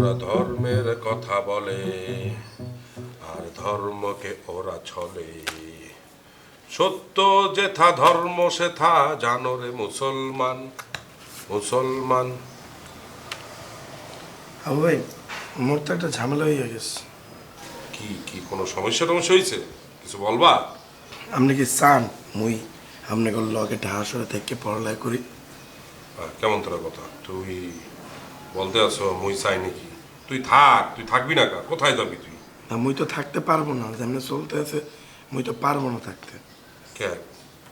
ওরা ধর্মের কথা বলে আর ধর্মকে ওরা ছলে। সত্য যেথা ধর্ম সেথা জানো রে মুসলমান মুসলমান। আবু ভাই মোর তো একটা ঝামেলা হয়ে গেছে। কি কি কোনো সমস্যা টমস্যা হয়েছে কিছু বলবা? আপনি কি চান মুই আপনাকে লগে ঢাসরে থেকে পড়ালেখা করি? কেমন তোর কথা? তুই বলতে আছো মুই চাই নাকি? তুই থাক তুই থাকবি না কা কোথায় যাবি তুই? না মুই তো থাকতে পারব না যেমনি চলতে আছে মুই তো পারব না থাকতে। কে?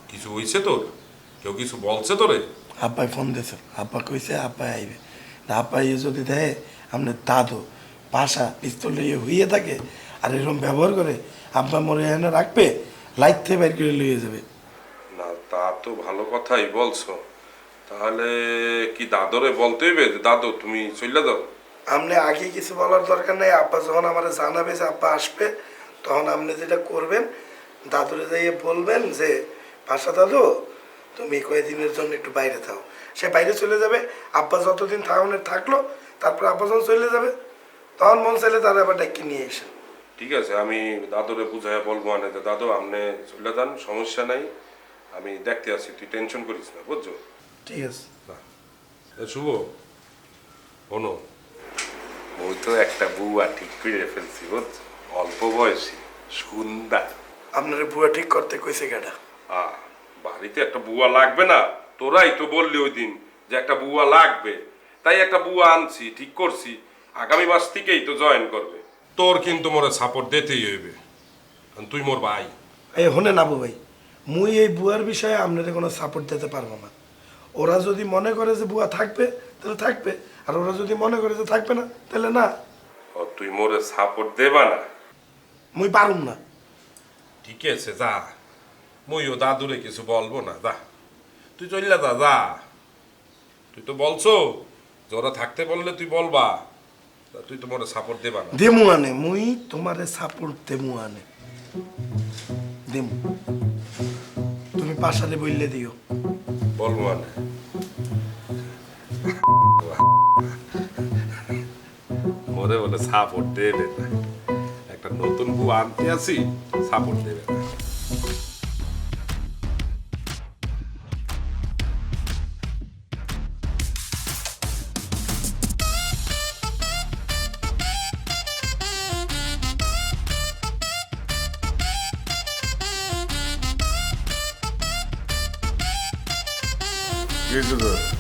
কিছু হয়েছে তোর? কেউ কিছু বলছে তোরে? আব্বাই ফোন দিয়েছে। আব্বা কইছে আব্বাই আইবে। না আব্বাই যদি দেয় আপনার দাদু পাশা পিস্তল লিয়ে হইয়ে থাকে আর এরকম ব্যবহার করে আব্বা মরে এনে রাখবে লাইট থেকে বাইর করে লিয়ে যাবে। না তা তো ভালো কথাই বলছো। তাহলে কি দাদরে বলতে হইবে যে দাদু তুমি চলে যাও আপনি আগে কিছু বলার দরকার নেই। আব্বা যখন আমার জানাবে যে আব্বা আসবে তখন আপনি যেটা করবেন দাদুরে যাইয়ে বলবেন যে পাশা দাদু তুমি কয়েকদিনের জন্য একটু বাইরে থাও। সে বাইরে চলে যাবে। আব্বা যতদিন থাকনের থাকল তারপর আব্বা যখন চলে যাবে তখন মন চাইলে তারা আবার ডাকি নিয়ে এসে ঠিক আছে আমি দাদুরে বুঝাই বলব যে দাদু আপনি চলে যান সমস্যা নাই আমি দেখতে আছি তুই টেনশন করিস না বুঝছ? ঠিক আছে। শুভ শোনো ওই তো একটা বুয়া ঠিক করে ফেলছি বুঝছ অল্প বয়সী সুন্দর। আপনার বুয়া ঠিক করতে কইছে কেটা আহ বাড়িতে একটা বুয়া লাগবে না? তোরাই তো বললি ওই দিন যে একটা বুয়া লাগবে। তাই একটা বুয়া আনছি ঠিক করছি। আগামী মাস থেকেই তো জয়েন করবে। তোর কিন্তু মোরে সাপোর্ট দিতেই হইবে। তুই মোর ভাই। এই হনে নাবু ভাই মুই এই বুয়ার বিষয়ে আপনাদের কোনো সাপোর্ট দিতে পারব না। ওরা যদি মনে করে যে বুয়া থাকবে তাহলে থাকবে। আর ওরা যদি মনে করে যে থাকবে না তাহলে না। ও তুই মোরে সাপোর্ট দেবা না? মুই পারুম না। ঠিক আছে যা। মুইও দাদুরে কিছু বলব না যা। তুই চলে যা যা। তুই তো বলছো যে ওরা থাকতে বললে তুই বলবা। তা তুই তো মোরে সাপোর্ট দেবা না। দেমু আনে মুই তোমারে সাপোর্ট দেমু আনে। দেমু। তুমি পাশালে বললে দিও। বলব মানে মোরে বলে সাপোর্ট দেবে না একটা নতুন বউ আনতে আসি সাপোর্ট দেবে না গেছে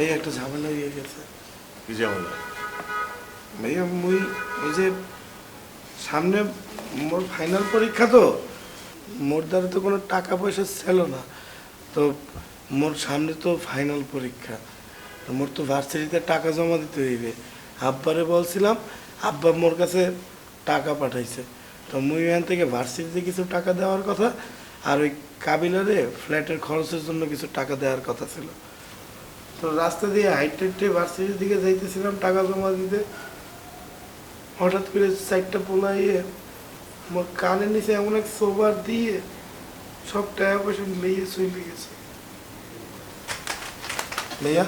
এই, একটা ঝামেলা হয়ে গেছে। কি ঝামেলা? ভাইয়া মুই ওই যে সামনে মোর ফাইনাল পরীক্ষা তো মোর দ্বারা তো কোনো টাকা পয়সা ছিল না। তো মোর সামনে তো ফাইনাল পরীক্ষা। তো মোর তো ভার্সিটিতে টাকা জমা দিতে হইবে। আব্বারে বলছিলাম আব্বা মোর কাছে টাকা পাঠাইছে। তো মুই এখান থেকে ভার্সিটিতে কিছু টাকা দেওয়ার কথা আর ওই কাবিলারে ফ্ল্যাটের খরচের জন্য কিছু টাকা দেওয়ার কথা ছিল। তো রাস্তা দিয়ে হাইটে হাইটে ভার্সিটির দিকে যাইতেছিলাম টাকা জমা দিতে। হঠাৎ করে সাইডটা পোলাইয়ে আমার কানের নিচে এমন এক সোবার দিয়ে সব টাকা পয়সা লেগে চলে গেছে। ভাইয়া?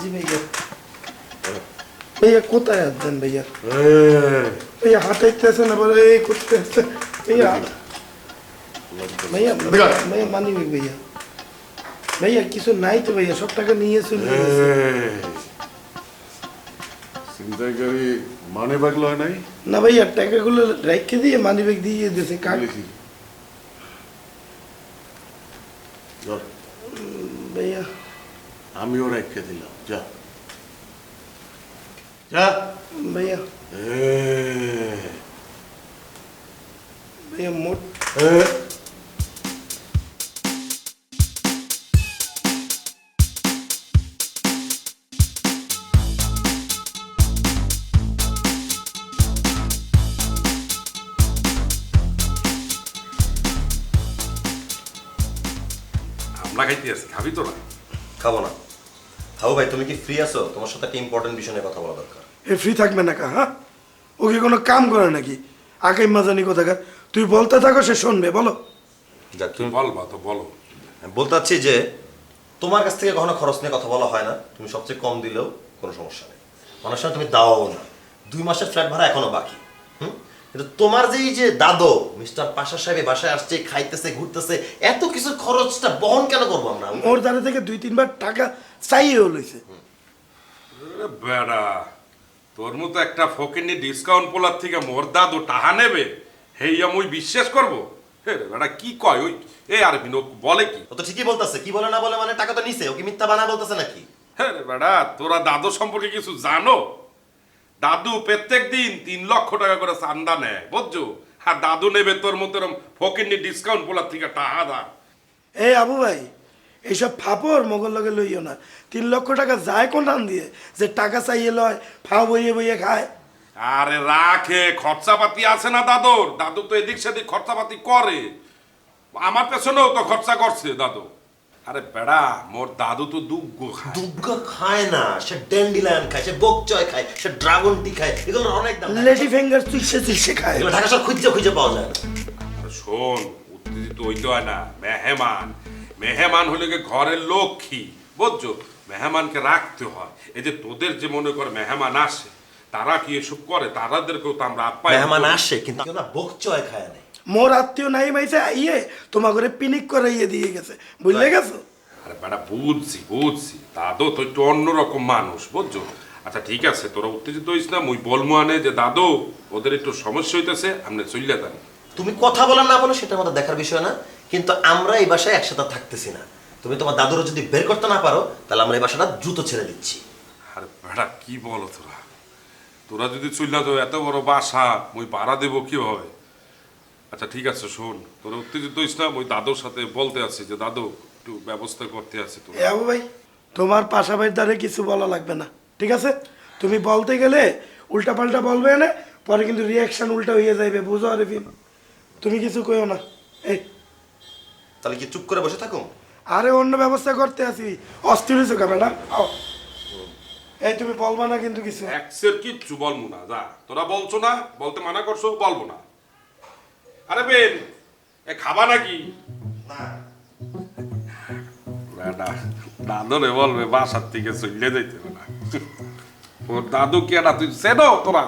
জি ভাইয়া। ভাইয়া কোথায় আসছেন ভাইয়া? এই, ভাইয়া হাঁটাইতেছে না বলে এই করতে আসছে ভাইয়া মানি ভাইয়া ভাইয়া কিছু নাই তো ভাইয়া সব টাকা নিয়ে চলে গেছে মানে নাই না ভাইয়া টাকাগুলো রেখে দিয়ে মানি ব্যাগ দিয়ে দিয়েছে কাক ভাইয়া আমিও রেখে দিলাম যা যা ভাইয়া ভাইয়া মোট আমরা খাইতে আছি খাবি তোরা খাব না। হাবু ভাই তুমি কি ফ্রি আছো? তোমার সাথে একটা ইম্পর্টেন্ট বিষয় নিয়ে কথা বলা দরকার। এ ফ্রি থাকবে না কা হ্যাঁ? ও কি কোনো কাম করে নাকি? আগে মাজানি কোথাকার। তুই বলতে থাকো সে শুনবে বলো। যাক তুমি বলবা তো বলো। আমি বলতে চাচ্ছি যে তোমার কাছ থেকে কখনো খরচ নিয়ে কথা বলা হয় না। তুমি সবচেয়ে কম দিলেও কোনো সমস্যা নেই। অনেক সময় তুমি দাও না। দুই মাসের ফ্ল্যাট ভাড়া এখনও বাকি। হুম? কিন্তু তোমার যে এই যে দাদো মিস্টার পাশা সাহেব বাসায় আসছে খাইতেছে ঘুরতেছে এত কিছু খরচটা বহন কেন করব আমরা? মোর দ্বারা থেকে দুই তিনবার টাকা চাইয়েও লইছে। আরে বেড়া তোর মতো একটা ফকিনি ডিসকাউন্ট পোলার থেকে মোর দাদু টাহা নেবে? হেইয়া মুই বিশ্বাস করব? হে রে কি কয় ওই? এ আর বিনোদ বলে কি? ও তো ঠিকই বলতেছে কি বলে না বলে মানে টাকা তো নিছে ও কি মিথ্যা বানা বলতেছে নাকি? হ্যাঁ বেড়া তোরা দাদু সম্পর্কে কিছু জানো? দাদু প্রত্যেক দিন তিন লক্ষ টাকা করে চান্দা নেয় বুঝছ? আর দাদু নেবে তোর মতো এরম ফকিনি ডিসকাউন্ট পোলার থেকে টাহা দা এই আবু ভাই এইসব ফাপড় মগল লগে লইও না। তিন লক্ষ টাকা যায় কোন দিয়ে? যে টাকা চাইয়ে লয় ফাও বইয়ে বইয়ে খায়। আরে রাখে খরচাপাতি আছে না দাদুর? দাদু তো এদিক সেদিক খরচাপাতি করে। আমার পেছনেও তো খরচা করছে দাদু। আরে বেড়া মোর দাদু তো দুগ্গ খায়। দুর্গা খায় না সে ড্যান্ডিলায়ন খায় সে বকচয় খায় সে ড্রাগন টি খায় এগুলোর অনেক দাম। লেডি ফিঙ্গার তুইসে তুইসে খায়। এগুলো ঢাকা শহর খুঁজে খুঁজে পাওয়া যায় শোন উত্তেজিত হইতে হয় না মেহমান। মেহমান হলে ঘরের লক্ষ্মী? বুঝছ? মেহমানকে রাখতে হয়। এই যে তোদের যে মনে কর মেহমান আসে তারা কি এসব করে? তারাদেরকেও তো আমরা আপ্যায়ন মেহমান করি। আসে কিন্তু কেউ না বকচয় খায় না মোর আত্মীয় নাই মাইছে আইয়ে তোমার ঘরে পিনিক করাইয়ে দিয়ে গেছে। বুঝলে গেছো? আরে বেটা বুঝছি বুঝছি। দাদু তো একটু অন্যরকম মানুষ বুঝছ? আচ্ছা ঠিক আছে তোরা উত্তেজিত হইস না মুই বলমু আনে যে দাদু ওদের একটু সমস্যা হইতেছে আপনি চললে জানি তুমি কথা বলা না বলো সেটা আমাদের দেখার বিষয় না কিন্তু আমরা এই বাসায় একসাথে থাকতেছি না। তুমি তোমার দাদুরও যদি বের করতে না পারো তাহলে আমরা এই বাসাটা দ্রুত ছেড়ে দিচ্ছি। আরে বেটা কি বলো তোরা? তোরা যদি চললা তো এত বড় বাসা মুই ভাড়া দেবো কীভাবে? আচ্ছা ঠিক আছে শোন তোরা উত্তেজিত হইস না মুই দাদুর সাথে বলতে আছি যে দাদু একটু ব্যবস্থা করতে আছে তো আবু ভাই তোমার পাশাপাশি দ্বারে কিছু বলা লাগবে না ঠিক আছে? তুমি বলতে গেলে উল্টা পাল্টা বলবে না পরে কিন্তু রিয়াকশন উল্টা হয়ে যাইবে বুঝো আরে তুমি কিছু কইও না এই। তাহলে কি চুপ করে বসে থাকো? আরে অন্য ব্যবস্থা করতে আসি অস্থির হয়েছো কে ম্যাডাম আও। এই তুমি বলবা না কিন্তু কিছু। এক্সের কিচ্ছু বলব না যা। তোরা বলছো না বলতে মানা করছ বলব না। আরে বেন এ খাবা নাকি? বেটা দাদু রে বলবে বাসার থেকে চলে যাইতে না। ওর দাদু কে না তুই সেনো তোরা?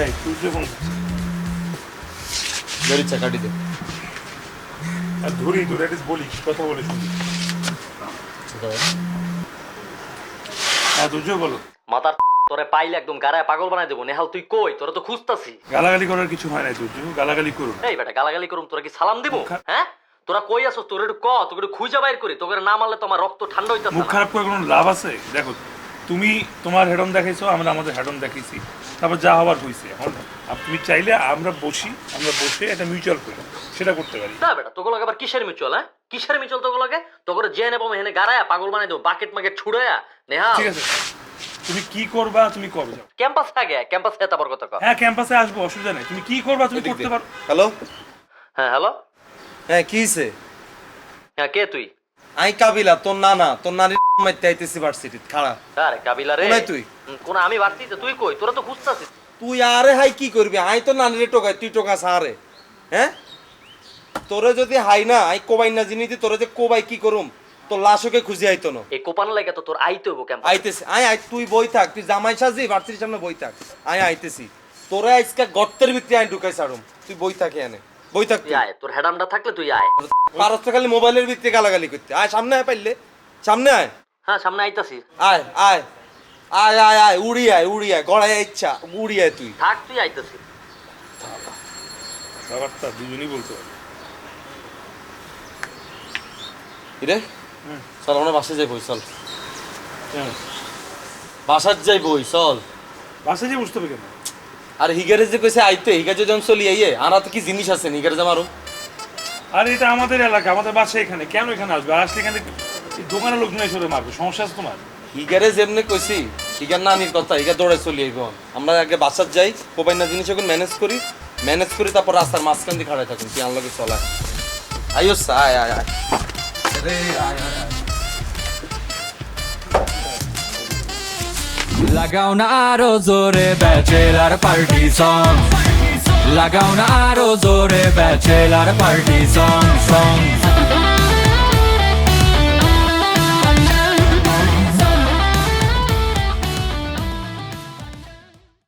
এই তুই যে গাড়ি চাকাটি দে আর ধরি তোর অ্যাটলিস বলি কথা বলে হ্যাঁ তুই বলো মাথার তোরে পাইলে একদম গাড়ায় পাগল বানাই দেবো। নেহাল তুই কই? তোরা তো খুঁজতাছি। গালাগালি করার কিছু হয় নাই তুই গালাগালি করুন। এই বেটা গালাগালি করুম তোরা কি সালাম দিব? হ্যাঁ? তোরা কই আসো তোর একটু ক তোকে একটু খুঁজে বাইর করি। তোকে না মারলে রক্ত ঠান্ডা হইতাছে মুখ খারাপ করে কোনো লাভ আছে? দেখো তুমি তোমার হেডন দেখাইছো আমরা আমাদের হেডন দেখাইছি। তারপর যা হবার হয়েছে এখন তুমি চাইলে আমরা বসি আমরা বসে একটা মিউচুয়াল করি। সেটা করতে পারি। না বেটা তোগুলোকে আবার কিসের মিচল হ্যাঁ? কিসের মিচল তোগুলোকে তোকে যে নেব হেনে গাড়ায়া পাগল বানাই দেবো বাকেট মাকেট ছুড়ায়া। নেহাল ঠিক আছে। তুমি কি করবা তুমি করবে যাও। ক্যাম্পাস থাকে ক্যাম্পাস হেতা বড় কথা কও। হ্যাঁ ক্যাম্পাসে আসব অসুবিধা নেই। তুমি কি করবা তুমি করতে পারো। হ্যালো? হ্যাঁ হ্যালো? হ্যাঁ কি হইছে? হ্যাঁ কে তুই? আই কাবিলা তোর নানা তোর নারী মাইতে আইতেছি ভার্সিটিত খাড়া। আরে কাবিলা রে। তুই? কোন আমি বাড়তিতে তুই কই? তোরা তো খুঁজতাছিস। তুই আরে হাই কি করবি? আই তো নানিরে টোকাই তুই টোকা সারে হ্যাঁ? তোরে যদি হাই না আই কোবাই না জিনিতি তোরে যে কোবাই কি করুম? তোর লাশকে খুঁজে আইতো না। এই কোপানো লাগে তো তোর আইতে হইব ক্যাম্পাস আইতেছি। আই আই তুই বই থাক তুই জামাই সাজি ভার্সিটির সামনে বই থাক। আই আইতেছি। তোরে আজকে গর্তের ভিতরে আই ঢুকাই ছাড়ুম। তুই বই থাকি এনে বই থাক তুই তুই। আয় তোর হেডামটা থাকলে তুই আয়। পারস তো খালি মোবাইলের ভিতরে গালাগালি করতে। আয় সামনে আয় পাইলে। সামনে আয়। হ্যাঁ সামনে আইতাছি। আয় আয়। আয় আয় আয় উড়ি আয় উড়ি আয়। গড়ায় ইচ্ছা উড়ি আয় তুই। থাক তুই আইতাছি। ব্যাপারটা দুজনই বলতে পারে রে চল আমরা বাসে যাই বই চল বাসার যাই বই চল। বাসে যে বুঝতে হবে কেন? আর হিগারে যে কইছে আইতে হিগার যে যখন চলি আইয়ে। আনা তো কি জিনিস আছে হিগারে জামারও আর এটা আমাদের এলাকা আমাদের বাসা এখানে। কেন এখানে আসবে? আর আসলে এখানে দোকানের লোকজন এসে মারবে সমস্যা আছে তোমার? হিগারে যেমনি কইছি হিগার নানির কথা হিগার দৌড়ে চলি আইব। আমরা আগে বাসার যাই কোপাই না জিনিস এখন ম্যানেজ করি ম্যানেজ করি তারপর রাস্তার মাঝখান দিয়ে খাড়াই থাকুন কি আনলগে চলায়। আইও আয় আয় আয়। লাগাও না আরও জোরে ব্যাচেলার পার্টি সং লাগাও না আরও জোরে ব্যাচেলার পার্টি সং